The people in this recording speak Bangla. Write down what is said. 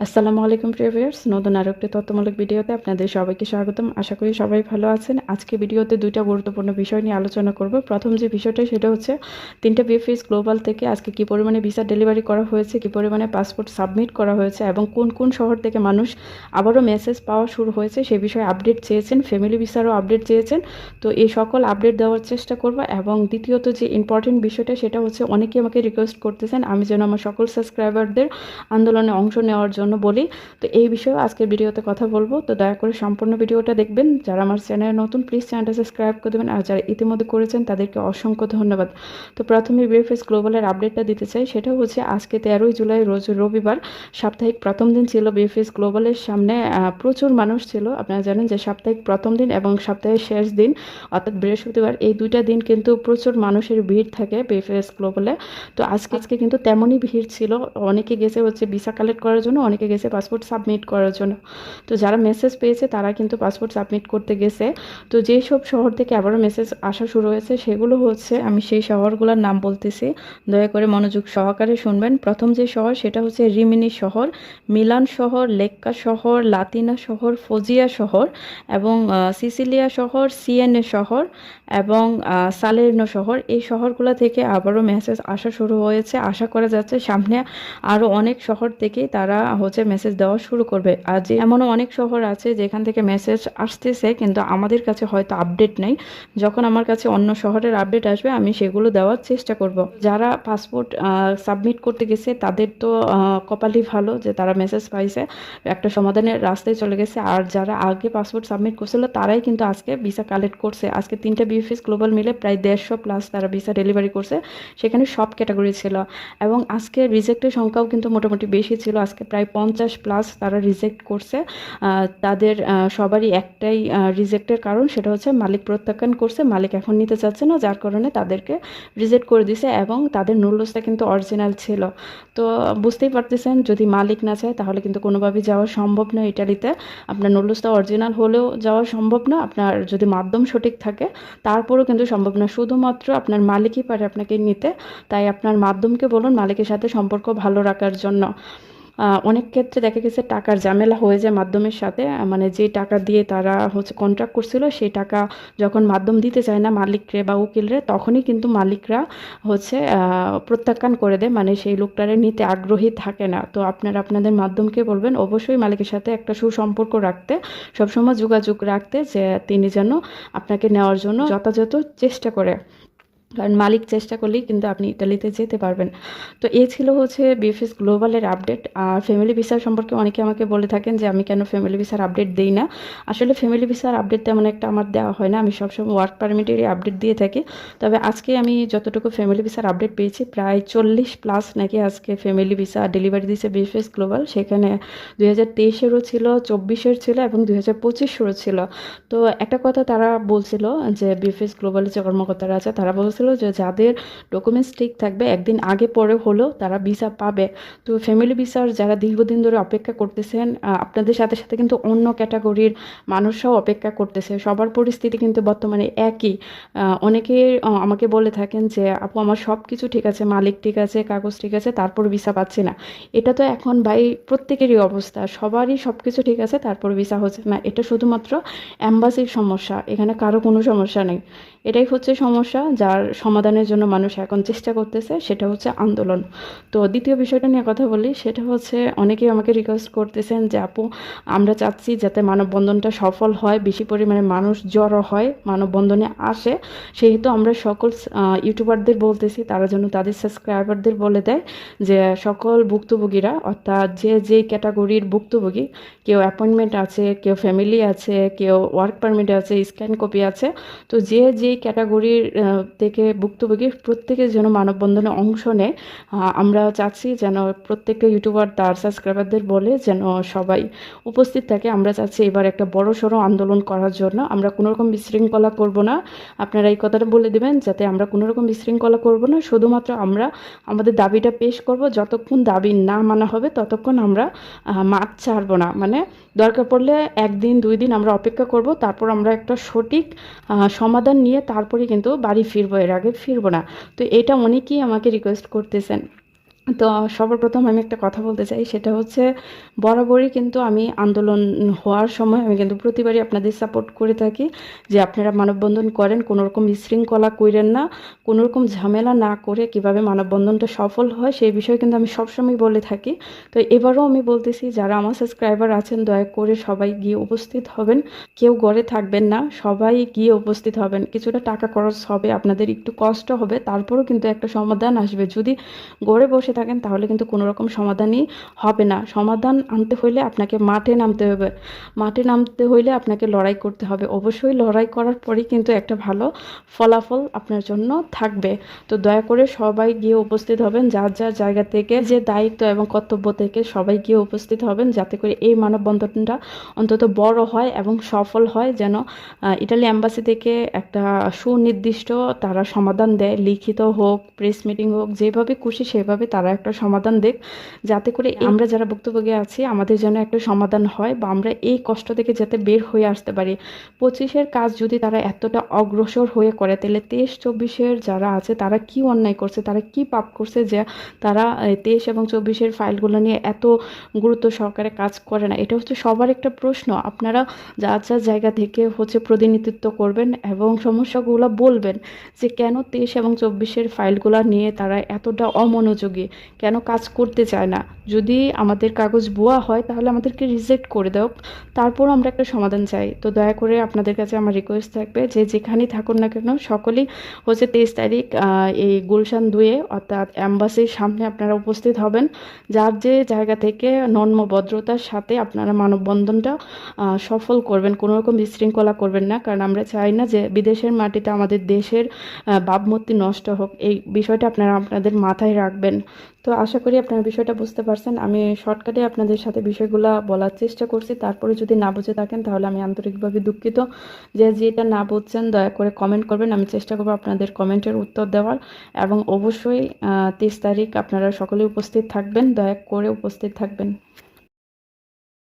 আসসালামু আলাইকুম প্রিভিয়ার্স নতুন আরও একটি ভিডিওতে আপনাদের সবাইকে স্বাগতম। আশা করি সবাই ভালো আছেন। আজকে ভিডিওতে দুইটা গুরুত্বপূর্ণ বিষয় নিয়ে আলোচনা করব। প্রথম যে বিষয়টা, সেটা হচ্ছে তিনটা বিএফএস গ্লোবাল থেকে আজকে কী পরিমাণে ভিসা ডেলিভারি করা হয়েছে, কী পরিমাণে পাসপোর্ট সাবমিট করা হয়েছে এবং কোন কোন শহর থেকে মানুষ আবারও মেসেজ পাওয়া শুরু হয়েছে, সে বিষয়ে আপডেট চেয়েছেন, ফ্যামিলি ভিসারও আপডেট চেয়েছেন। তো এই সকল আপডেট দেওয়ার চেষ্টা করব এবং দ্বিতীয়ত যে ইম্পর্টেন্ট বিষয়টা, সেটা হচ্ছে অনেকেই আমাকে রিকোয়েস্ট করতেছেন, আমি যেন আমার সকল সাবস্ক্রাইবারদের আন্দোলনে অংশ নেওয়ার জন্য বলি। তো এই বিষয়ে আজকের ভিডিওতে কথা বলব। তো দয়া করে সম্পূর্ণ ভিডিওটা দেখবেন। যারা আমার চ্যানেলে নতুন প্লিজ চ্যানেলটা সাবস্ক্রাইব করে দেবেন। আর যারা ইতিমধ্যে করেছেন, তাদেরকে অসংখ্য ধন্যবাদ। তো প্রথমে বিএফএস গ্লোবালের আপডেটটা দিতে চাই। সেটা হচ্ছে, আজকে তেরোই জুলাই, রোজ রবিবার, সাপ্তাহিক প্রথম দিন ছিল বিএফএস গ্লোবালের সামনে প্রচুর মানুষ ছিল। আপনারা জানেন যে সাপ্তাহিক প্রথম দিন এবং সপ্তাহের শেষ দিন, অর্থাৎ বৃহস্পতিবার, এই দুইটা দিন কিন্তু প্রচুর মানুষের ভিড় থাকে বিএফএস গ্লোবালে তো আজকে আজকে কিন্তু তেমনই ভিড় ছিল। অনেকে গেছে হচ্ছে ভিসা কালেক্ট করার জন্য অনেকে গেছে পাসপোর্ট সাবমিট করার জন্য। তো যারা মেসেজ পেয়েছে, তারা কিন্তু পাসপোর্ট সাবমিট করতে গেছে। তো যেই সব শহর থেকে আবারও মেসেজ আসা শুরু হয়েছে, সেগুলো হচ্ছে, আমি সেই শহরগুলোর নাম বলতেছি। দয়া করে মনোযোগ সহকারে শুনবেন। প্রথম যে শহর, সেটা হচ্ছে রিমিনি শহর, মিলান শহর, লেক্কা শহর, লাতিনা শহর, ফজিয়া শহর এবং সিসিলিয়া শহর, সিএনএ শহর এবং সালেরনো শহর। এই শহরগুলো থেকে আবারও মেসেজ আসা শুরু হয়েছে। আশা করা যাচ্ছে সামনে আরও অনেক শহর থেকেই তারা হচ্ছে মেসেজ দেওয়া শুরু করবে। আর যে এমনও অনেক শহর আছে যেখান থেকে মেসেজ আসতেছে, কিন্তু আমাদের কাছে হয়তো আপডেট নেই। যখন আমার কাছে অন্য শহরের আপডেট আসবে, আমি সেগুলো দেওয়ার চেষ্টা করব। যারা পাসপোর্ট সাবমিট করতে গেছে, তাদের তো কপালই ভালো যে তারা মেসেজ পাইছে, একটা সমাধানের রাস্তায় চলে গেছে। আর যারা আগে পাসপোর্ট সাবমিট করছিল, তারাই কিন্তু আজকে ভিসা কালেক্ট করছে। আজকে তিনটা বিএফএস গ্লোবাল মিলে প্রায় দেড়শো প্লাস তারা ভিসা ডেলিভারি করছে। সেখানে সব ক্যাটাগরি ছিল। এবং আজকে রিজেক্টের সংখ্যাও কিন্তু মোটামুটি বেশি ছিল। আজকে প্রায় পঞ্চাশ প্লাস তারা রিজেক্ট করছে। তাদের সবারই একটাই রিজেক্টের কারণ সেটা হচ্ছে মালিক প্রত্যাখ্যান করছে, মালিক এখন নিতে চাচ্ছে না, যার কারণে তাদেরকে রিজেক্ট করে দিছে এবং তাদের নুডলসটা কিন্তু অরিজিনাল ছিল। তো বুঝতেই পারতেছেন, যদি মালিক না চায় তাহলে কিন্তু কোনোভাবেই যাওয়া সম্ভব নয় ইটালিতে। আপনার নুডলসটা অরিজিনাল হলেও যাওয়া সম্ভব না, আপনার যদি মাধ্যম সঠিক থাকে তারপরেও কিন্তু সম্ভব না শুধুমাত্র আপনার মালিকই পারে আপনাকে নিতে, তাই আপনার মাধ্যমকে বলুন, মালিকের সাথে সম্পর্ক ভালো রাখার জন্য। অনেক ক্ষেত্রে দেখা গেছে টাকার ঝামেলা হয়ে যায় মাধ্যমের সাথে। মানে যে টাকা দিয়ে তারা হচ্ছে কন্ট্রাক্ট করছিল, সেই টাকা যখন মাধ্যম দিতে চায় না মালিকরে বা উকিলরে, তখনই কিন্তু মালিকরা হচ্ছে প্রত্যাখ্যান করে দেয়। মানে সেই লোকটারে নিতে আগ্রহী থাকে না। তো আপনারা আপনাদের মাধ্যমকে বলবেন, অবশ্যই মালিকের সাথে একটা সুসম্পর্ক রাখতে, সবসময় যোগাযোগ রাখতে, যে তিনি যেন আপনাকে নেওয়ার জন্য যথাযথ চেষ্টা করে। কারণ মালিক চেষ্টা করলেই কিন্তু আপনি ইটালিতে যেতে পারবেন। তো এই ছিল হচ্ছে বিএফএস গ্লোবালের আপডেট আর ফ্যামিলি ভিসার সম্পর্কে অনেকে আমাকে বলে থাকেন যে, আমি কেন ফ্যামিলি ভিসার আপডেট দিই না? আসলে ফ্যামিলি ভিসার আপডেট তেমন একটা আমার দেওয়া হয় না। আমি সবসময় ওয়ার্ক পারমিটেরই আপডেট দিয়ে থাকি। তবে আজকে আমি যতটুকু ফ্যামিলি ভিসার আপডেট পেয়েছি, প্রায় চল্লিশ প্লাস নাকি আজকে ফ্যামিলি ভিসা ডেলিভারি দিয়েছে বিএফএস গ্লোবাল সেখানে দুই হাজার তেইশেরও ছিল, চব্বিশের ছিল এবং দুই হাজার পঁচিশেরও ছিল। তো একটা কথা তারা বলছিল যে বিএফএস গ্লোবালের যে কর্মকর্তারা আছে, তারা বলছিল বলেছিল যে যাদের ডকুমেন্টস ঠিক থাকবে, একদিন আগে পরে হলেও তারা ভিসা পাবে। তো ফ্যামিলি ভিসার যারা দীর্ঘদিন ধরে অপেক্ষা করতেছেন আপনাদের সাথে সাথে কিন্তু অন্য ক্যাটাগরির মানুষরাও অপেক্ষা করতেছে। সবার পরিস্থিতি কিন্তু বর্তমানে একই। অনেকে আমাকে বলে থাকেন যে, আপু, আমার সব কিছু ঠিক আছে, মালিক ঠিক আছে, কাগজ ঠিক আছে, তারপর ভিসা পাচ্ছি না। এটা তো এখন ভাই প্রত্যেকেরই অবস্থা। সবারই সব কিছু ঠিক আছে, তারপর ভিসা হচ্ছে না। এটা শুধুমাত্র অ্যাম্বাসির সমস্যা। এখানে কারও কোনো সমস্যা নেই। এটাই হচ্ছে সমস্যা, যার সমাধানের জন্য মানুষ এখন চেষ্টা করতেছে, সেটা হচ্ছে আন্দোলন। তো দ্বিতীয় বিষয়টা নিয়ে কথা বলি, সেটা হচ্ছে অনেকেই আমাকে রিকোয়েস্ট করতেছেন যে, আপু, আমরা চাচ্ছি যাতে মানববন্ধনটা সফল হয়, বেশি পরিমাণে মানুষ জড়ো হয়, মানববন্ধনে আসে। সেহেতু আমরা সকল ইউটিউবারদের বলতেছি, তারা যেন তাদের সাবস্ক্রাইবারদের বলে দেয় যে, সকল ভুক্তভোগীরা, অর্থাৎ যে যে ক্যাটাগরির ভুক্তভোগী, কেউ অ্যাপয়েন্টমেন্ট আছে, কেউ ফ্যামিলি আছে, কেউ ওয়ার্ক পারমিট আছে স্ক্যান কপি আছে, তো যে যেই ক্যাটাগরির থেকে ভুক্তভোগী প্রত্যেকে যেন মানববন্ধনে অংশ নেয়। আমরা চাচ্ছি যেন প্রত্যেকটা ইউটিউবার, তার সাবস্ক্রাইবারদের বলে যেন সবাই উপস্থিত থাকে। আমরা চাচ্ছি এবার একটা বড় সড়ো আন্দোলন করার জন্য। আমরা কোনোরকম বিশৃঙ্খলা করব না। আপনারা এই কথাটা বলে দেবেন যাতে আমরা কোনোরকম বিশৃঙ্খলা করব না। শুধুমাত্র আমরা আমাদের দাবিটা পেশ করব। যতক্ষণ দাবি না মানা হবে, ততক্ষণ আমরা মাঠ ছাড়বো না। মানে দরকার পড়লে একদিন, দুই দিন আমরা অপেক্ষা করব। তারপর আমরা একটা সঠিক সমাধান নিয়ে তারপরে কিন্তু বাড়ি ফিরবো এর আগে ফিরবো না। তো এটা অনেকেই আমাকে রিকোয়েস্ট করতেছেন। তো সবার প্রথম আমি একটা কথা বলতে চাই, সেটা হচ্ছে বরাবরই কিন্তু আমি আন্দোলন হওয়ার সময় আমি কিন্তু প্রতিবারই আপনাদের সাপোর্ট করে থাকি যে আপনারা মানববন্ধন করেন কোনো রকম বিশৃঙ্খলা করেন না কোনো রকম ঝামেলা না করে কীভাবে মানববন্ধনটা সফল হয় সেই বিষয়ে কিন্তু আমি সবসময় বলে থাকি। তো এবারও আমি বলতেছি, যারা আমার সাবস্ক্রাইবার আছেন, দয়া করে সবাই গিয়ে উপস্থিত হবেন। কেউ গড়ে থাকবেন না, সবাই গিয়ে উপস্থিত হবেন। কিছুটা টাকা খরচ হবে, আপনাদের একটু কষ্ট হবে, তারপরও কিন্তু একটা সমাধান আসবে। যদি গড়ে বসে থাকেন, তাহলে কিন্তু কোনো রকম সমাধানই হবে না। সমাধান আনতে হইলে আপনাকে মাঠে নামতে হবে। মাঠে নামতে হইলে আপনাকে লড়াই করতে হবে। অবশ্যই লড়াই করার পরেই কিন্তু একটা ভালো ফলাফল আপনার জন্য থাকবে। তো দয়া করে সবাই গিয়ে উপস্থিত হবেন, যার যার জায়গা থেকে যে দায়িত্ব এবং কর্তব্য থেকে সবাই গিয়ে উপস্থিত হবেন, যাতে করে এই মানববন্ধনটা অন্তত বড় হয় এবং সফল হয় যেন ইটালি অ্যাম্বাসি থেকে একটা সুনির্দিষ্ট তারা সমাধান দেয়। লিখিত হোক, প্রেস মিটিং হোক, যেভাবে খুশি সেভাবে তারা একটা সমাধান দেখ যাতে করে আমরা যারা ভুক্তভোগী আছি আমাদের যেন একটা সমাধান হয় বা আমরা এই কষ্ট থেকে যাতে বের হয়ে আসতে পারি। পঁচিশের কাজ যদি তারা এতটা অগ্রসর হয়ে করে তাহলে তেইশ চব্বিশের যারা আছে তারা কি অন্যায় করছে তারা কি পাপ করছে যে তারা তেইশ এবং চব্বিশের ফাইলগুলো নিয়ে এত গুরুত্ব সহকারে কাজ করে না? এটা হচ্ছে সবার একটা প্রশ্ন। আপনারা যা যা জায়গা থেকে হচ্ছে প্রতিনিধিত্ব করবেন এবং সমস্যাগুলো বলবেন যে কেন তেইশ এবং চব্বিশের ফাইলগুলো নিয়ে তারা এতটা অমনোযোগী? কেন কাজ করতে চায় না? যদি আমাদের কাগজ বোয়া হয়, তাহলে আমাদেরকে রিজেক্ট করে দাও। তারপর আমরা একটা সমাধান চাই। তো দয়া করে আপনাদের কাছে আমার রিকোয়েস্ট থাকবে যে যেখানেই থাকুন না কেন, সকলেই হচ্ছে তেইশ তারিখ এই গুলশান দুয়ে, অর্থাৎ অ্যাম্বাসির সামনে আপনারা উপস্থিত হবেন। যার যে জায়গা থেকে নন্মভদ্রতার সাথে আপনারা মানববন্ধনটা সফল করবেন, কোনো রকম বিশৃঙ্খলা করবেন না। কারণ আমরা চাই না যে বিদেশের মাটিতে আমাদের দেশের ভাবমূর্তি নষ্ট হোক। এই বিষয়টা আপনারা আপনাদের মাথায় রাখবেন। তো আশা করি আপনারা বিষয়টা বুঝতে পারছেন। আমি শর্টকাটে আপনাদের সাথে বিষয়গুলো বলার চেষ্টা করছি। তারপরে যদি না বুঝে থাকেন, তাহলে আমি আন্তরিকভাবে দুঃখিত যে যেটা না বুঝছেন, দয়া করে কমেন্ট করবেন। আমি চেষ্টা করব আপনাদের কমেন্টের উত্তর দেওয়ার। এবং অবশ্যই তিরিশ তারিখ আপনারা সকলে উপস্থিত থাকবেন। দয়া করে উপস্থিত থাকবেন।